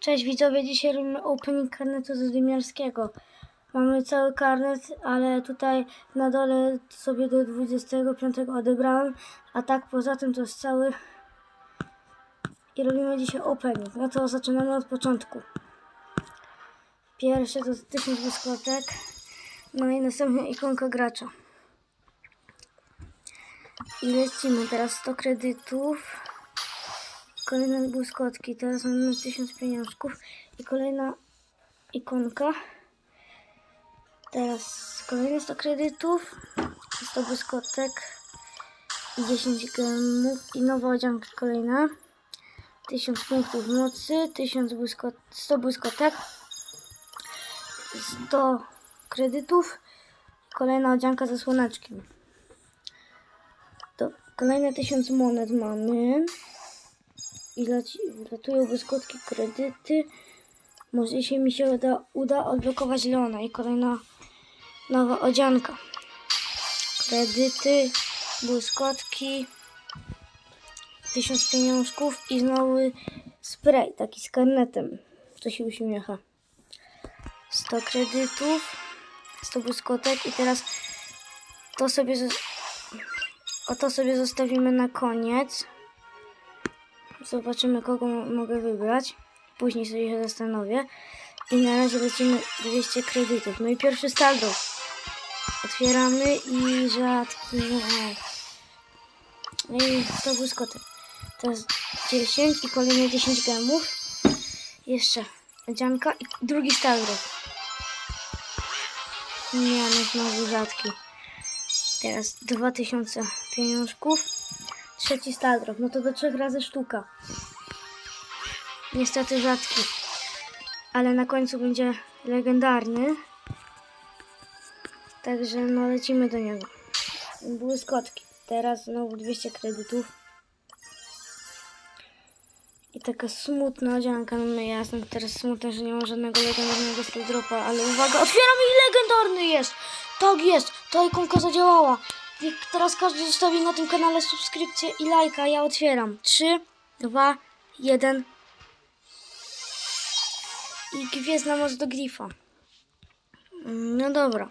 Cześć widzowie, dzisiaj robimy opening karnetu z Dymiarskiego. Mamy cały karnet, ale tutaj na dole sobie do 25 odebrałem, a tak poza tym to jest cały. I robimy dzisiaj opening. No to zaczynamy od początku. Pierwsze to 1000 błyskotek, no i następnie ikonka gracza. I lecimy teraz 100 kredytów. Kolejne błyskotki. Teraz mamy 1000 pieniążków i kolejna ikonka. Teraz kolejne 100 kredytów, 100 błyskotek i 10 gemów i nowa odzianka kolejna. 1000 punktów mocy, 1000 błyskot 100 błyskotek, 100 kredytów, kolejna odzianka ze słoneczkiem. To kolejne 1000 monet mamy i leci, latują błyskotki kredyty. Może się mi się uda, uda odblokować Leona i kolejna nowa odzianka. Kredyty, błyskotki, tysiąc pieniążków i znowu spray, taki z karnetem, co się uśmiecha. 100 kredytów, 100 błyskotek i teraz to sobie, o to sobie zostawimy na koniec. Zobaczymy, kogo mo- mogę wybrać. Później sobie się zastanowię. I na razie lecimy 200 kredytów. No i pierwszy staldro. Otwieramy i rzadki. No i 100 błyskotek. Teraz 10 i kolejne 10 gemów. Jeszcze dzianka i drugi staldro. Nie, no znowu rzadki. Teraz 2000 pieniążków. Trzeci staldrop, no to do trzech razy sztuka. Niestety rzadki. Ale na końcu będzie legendarny. Także no lecimy do niego. Błyskotki. Teraz znowu 200 kredytów. I taka smutna odzianka. No ja jestem teraz smutna, że nie ma żadnego legendarnego staldropa, ale uwaga, otwieram i legendarny jest! Tak jest, ta ikonka zadziałała. Teraz każdy zostawi na tym kanale subskrypcję i lajka. Ja otwieram. 3, 2, 1. I gwiezdna moc do grifa. No dobra.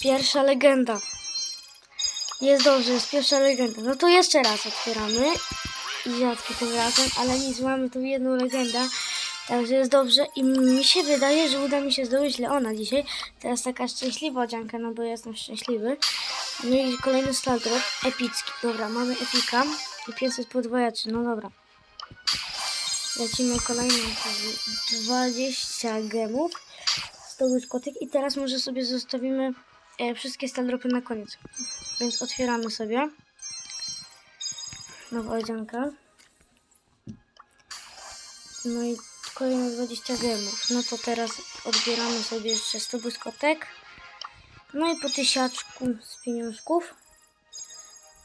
Pierwsza legenda. Jest dobrze, jest pierwsza legenda. No to jeszcze raz otwieramy. I rzadki tym razem, ale nic, mamy tu jedną legendę. Także jest dobrze i mi się wydaje, że uda mi się zdobyć Leona dzisiaj. Teraz taka szczęśliwa odzianka, no bo jestem szczęśliwy. No i kolejny staldrop, epicki. Dobra, mamy epika i 500 podwojaczy, no dobra. Lecimy kolejne 20 gemów, 100 błyskotek i teraz może sobie zostawimy e, wszystkie staldropy na koniec. Więc otwieramy sobie. Nowa odzianka. No i kolejne 20 gemów. No to teraz odbieramy sobie jeszcze 100 błyskotek. No i po tysiaczku z pieniążków.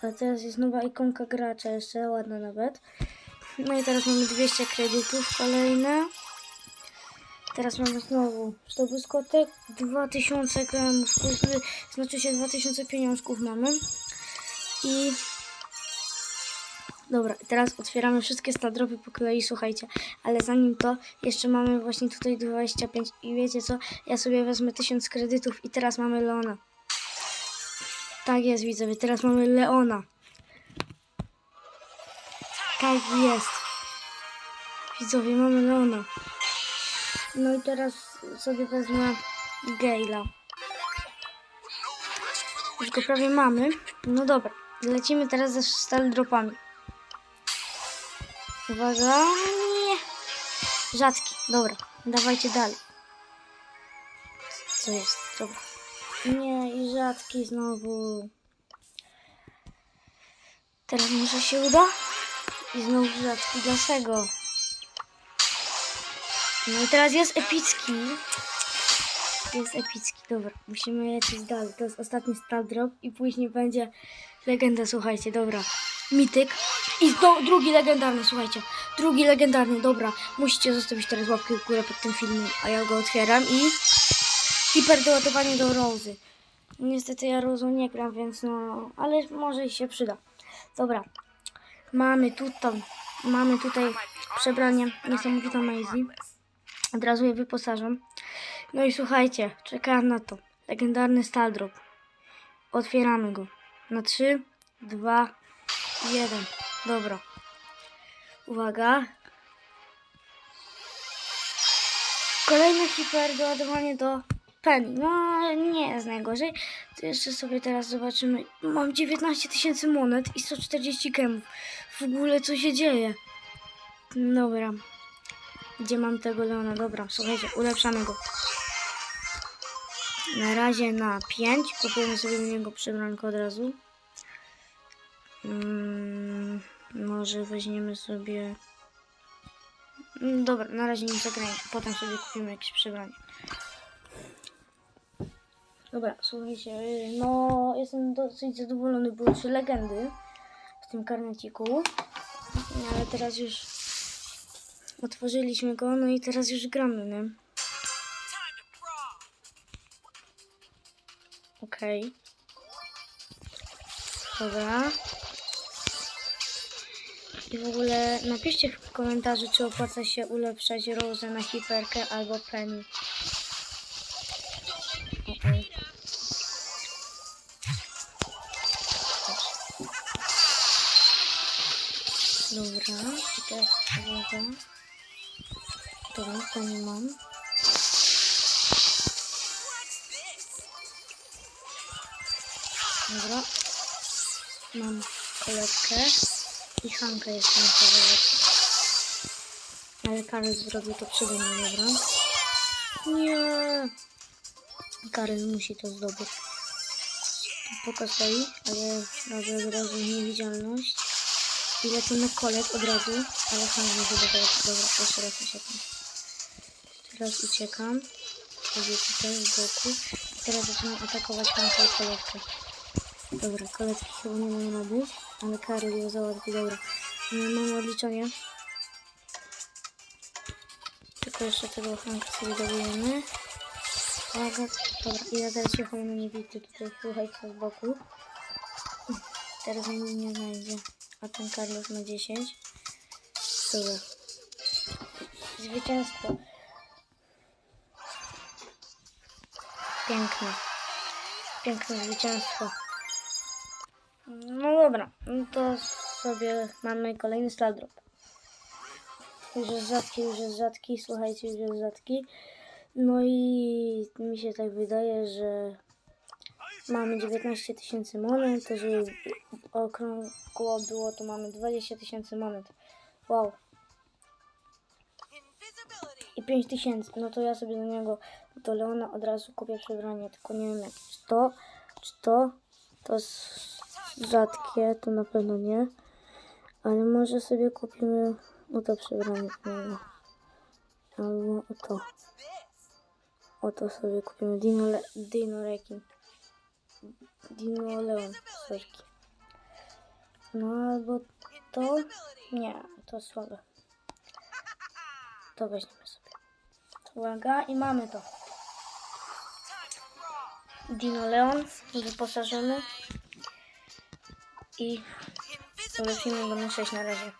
A teraz jest nowa ikonka gracza, jeszcze ładna nawet. No i teraz mamy 200 kredytów kolejne. Teraz mamy znowu 100 błyskotek, 2000 gramów, znaczy się 2000 pieniążków mamy. I Dobra, teraz otwieramy wszystkie staldropy po kolei, słuchajcie. Ale zanim to, jeszcze mamy właśnie tutaj 25 i wiecie co? Ja sobie wezmę 1000 kredytów i teraz mamy Leona. Tak jest, widzowie, teraz mamy Leona. Tak jest. Widzowie, mamy Leona. No i teraz sobie wezmę Gale'a. Już go prawie mamy. No dobra, lecimy teraz ze staldropami. Uwaga, nie. Rzadki, dobra, dawajcie dalej. Co jest? Dobra. Nie, i rzadki znowu. Teraz może się uda? I znowu rzadki, dlaczego? No i teraz jest epicki. Jest epicki, dobra. Musimy lecieć dalej. To jest ostatni star drop i później będzie legenda, słuchajcie, dobra. Mityk. I drugi legendarny, słuchajcie. Drugi legendarny, dobra. Musicie zostawić teraz łapkę w górę pod tym filmem, a ja go otwieram i hiperdoładowanie do Rozy. Niestety ja Rozą nie gram, więc no, ale może się przyda. Dobra. Mamy tutaj, mamy tutaj przebranie niesamowite Maisie. Od razu je wyposażam. No i słuchajcie, czekałem na to. Legendarny Staldrop. Otwieramy go. Na 3, 2, 1. Dobra. Uwaga. Kolejny hiper doładowanie do Penny. No, nie jest najgorzej. To jeszcze sobie teraz zobaczymy. Mam 19 tysięcy monet i 140 gemów. W ogóle co się dzieje? Dobra. Gdzie mam tego Leona? Dobra, słuchajcie, ulepszamy go. Na razie na 5. Kupujemy sobie do niego przebrankę od razu. Mm, może weźmiemy sobie... Dobra, na razie nie zagrajmy. Potem sobie kupimy jakieś przebranie. Dobra, słuchajcie, y, no jestem dosyć zadowolony, były trzy legendy w tym karneciku, No, ale teraz już otworzyliśmy go, no i teraz już gramy, nie? Okej. Dobra. I w ogóle napiszcie w komentarzu, czy opłaca się ulepszać Rose na hiperkę albo Penny. Dobra, i teraz. Dobra, to nie mam. Dobra. Mam koletkę i Hankę jeszcze muszę wybrać. Ale Karol zrobił to przede mną, dobra? Nie! Karol musi to zdobyć. Poka stoi, ale robię od razu niewidzialność. I lecę na kolet od razu, ale Hank nie teraz. Dobra, jeszcze raz uciekam. Teraz uciekam. Chodzę tutaj z boku. I teraz zaczynam atakować Hanka i. Dobra, koletki chyba nie mam rady, ale Karol ją załatwi, dobra. Mm, Mam odliczenie. Tylko jeszcze tego Hanka sobie dobijemy. Dobra, i ja teraz jechałem na niewidkę tutaj, słuchajcie, z boku. Teraz mnie nie znajdzie, a ten Carlos ma 10. Dobra. Zwycięstwo. Piękne. Piękne zwycięstwo. No dobra, no to sobie mamy kolejny staldrop. Już jest rzadki, już jest rzadki, słuchajcie, już jest rzadki. No i mi się tak wydaje, że mamy 19 tysięcy monet, to żeby okrągło było, to mamy 20 tysięcy monet. Wow. I 5 tysięcy, no to ja sobie do niego, do Leona od razu kupię przebranie, tylko nie wiem jak, czy to, czy to, to jest rzadkie, to na pewno nie, ale może sobie kupimy o to przebranie, no. albo to, o to sobie kupimy, Dino, Le Dino Rekin, Dino Leon, sorki. No albo to, nie, to słabe. To weźmiemy sobie. Uwaga i mamy to. Dino Leon wyposażony i ulepszymy go na 6 na razie.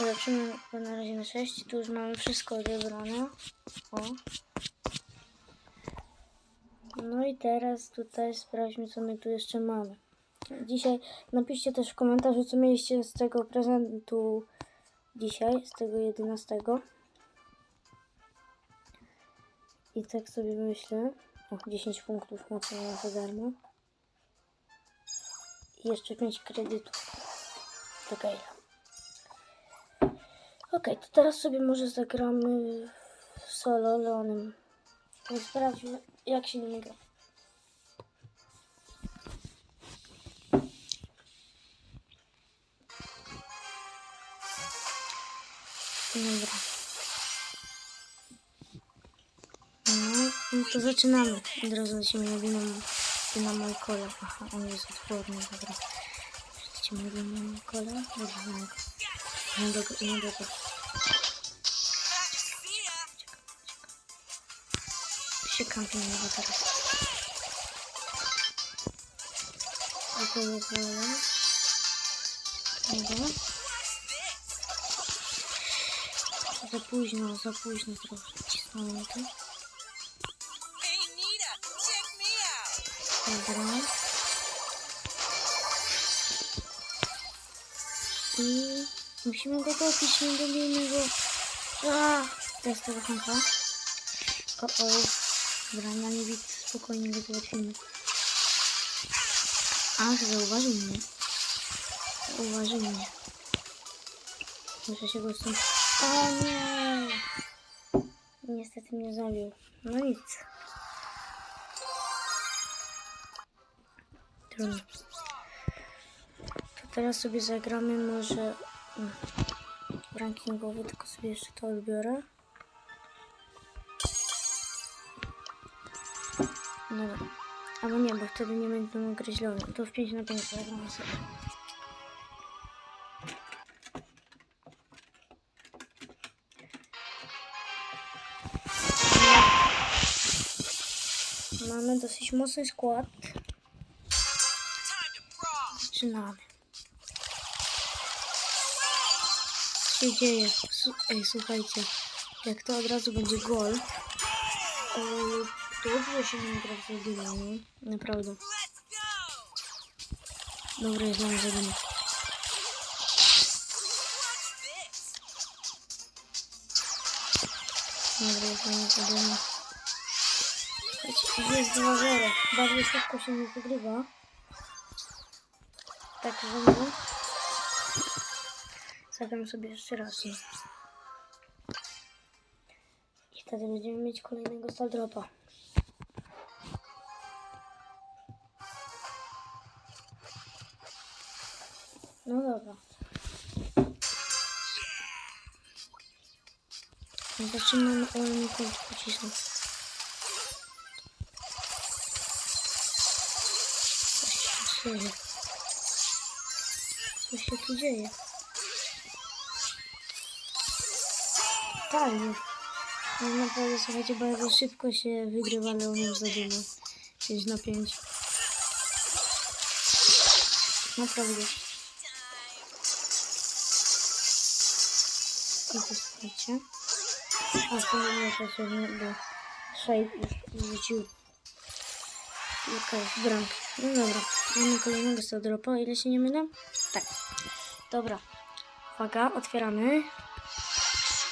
Ulepszymy go na razie na 6. Tu już mamy wszystko odebrane. O. No i teraz tutaj sprawdźmy co my tu jeszcze mamy. Dzisiaj napiszcie też w komentarzu co mieliście z tego prezentu dzisiaj, z tego 11. I tak sobie myślę. O, 10 punktów mam za darmo. Jeszcze 5 kredytów do Gale'a. Okej, to teraz sobie może zagramy solo Leonem. Sprawdźmy, jak się nim gra. Dobra. No, no to zaczynamy. Od razu lecimy na dynamo, dynamo i kola. Aha, on jest odporny, dobra. Lecimy na dynamo i kola. Dobra, mamy go. Nie do go, nie do go. Się kampimy go teraz. To jest wolę. Dobra. za późno, za późno trochę cisnąłem to. Dobra. I musimy go dopić, nie dobijmy go. A, to jest tego champa. O, o. Dobra, na nie widz, spokojnie go załatwimy. Ach, zauważył mnie. Zauważył mnie. Muszę się go stąd... O nie! Niestety mnie zabił. No nic. Trudno. To teraz sobie zagramy może mm, rankingowo, tylko sobie jeszcze to odbiorę. Dobra. Albo nie, bo wtedy nie będą grać lody. To w 5 na 5 zagramy sobie. Mamy dosyć mocny skład. Zaczynamy. Co się dzieje? Ej, słuchajcie. Jak to od razu będzie gol, to dobrze się nie gra w no. Naprawdę. Dobra, jest nam this. Dobra, jest nam. Słuchajcie, jest 2-0. Bardzo szybko się nie wygrywa. Tak, no. Zagram sobie jeszcze raz. I wtedy będziemy mieć kolejnego staldropa. No dobra. Zaczynamy, ale mi kończy pocisnął. Co się? Się tu dzieje? Totalnie. No naprawdę, słuchajcie, bardzo szybko się wygrywa Leonem za dumę. 5 na 5. Naprawdę. I to słuchajcie. A to nie potrzebne, bo Shade już wrzucił Okej, bramkę. No dobra, mamy kolejnego stodropa, ile się nie mylę? Tak. Dobra. Uwaga, otwieramy.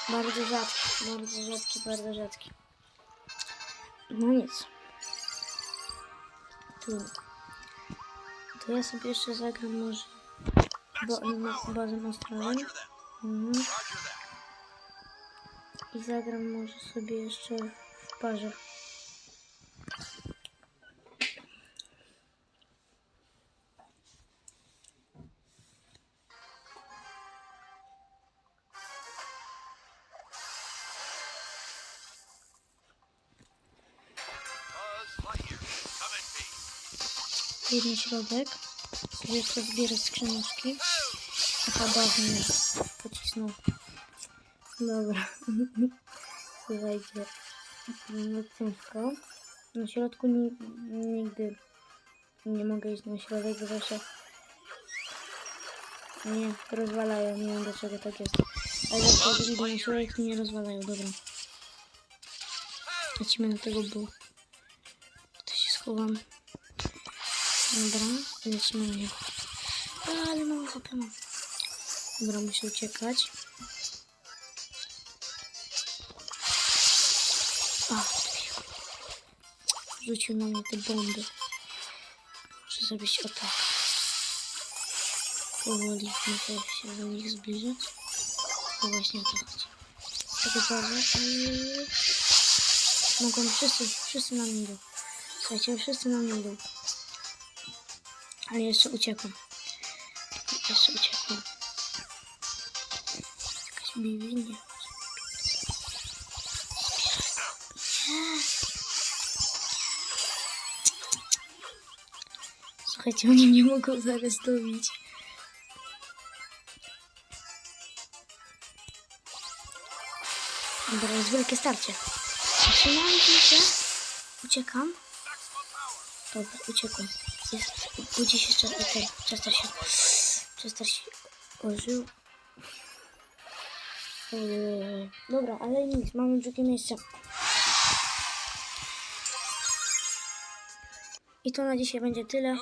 Bardzo rzadki, bardzo rzadki, bardzo rzadki. No nic. Tu. To ja sobie jeszcze zagram może bo, no, bazem astralem. Mhm. I zagram może sobie jeszcze w parze. Jeden środek. Sobie jeszcze zbierę skrzyneczki. Bardzo mnie pocisnął. Dobra. Słuchajcie. No ciężko. Na środku ni nigdy nie mogę iść na środek, bo zawsze nie rozwalają. Nie wiem dlaczego tak jest. Ale jak idę na środek, to nie rozwalają. Dobra. Lecimy do tego, bo to się schowam. Dobra, lecimy na niego. A, ale mało HP mam. Dobra, muszę uciekać. A, rzucił na mnie te bomby. Muszę zrobić o tak. Powoli muszę się do nich zbliżyć. O właśnie o to chodzi. Tego bardzo. Mogą wszyscy, wszyscy uciekłem. Jakaś Bibi? Nie. Nie. Słuchajcie, oni mnie mogą zaraz dobić. Dobra, jest wielkie starcie. Zaczynamy się. Uciekam. Dobra, uciekłem. Jest, budzi się czas, ten, Chester się, Chester się ożył. Ojej. Dobra, ale nic, mamy drugie miejsce. I to na dzisiaj będzie tyle.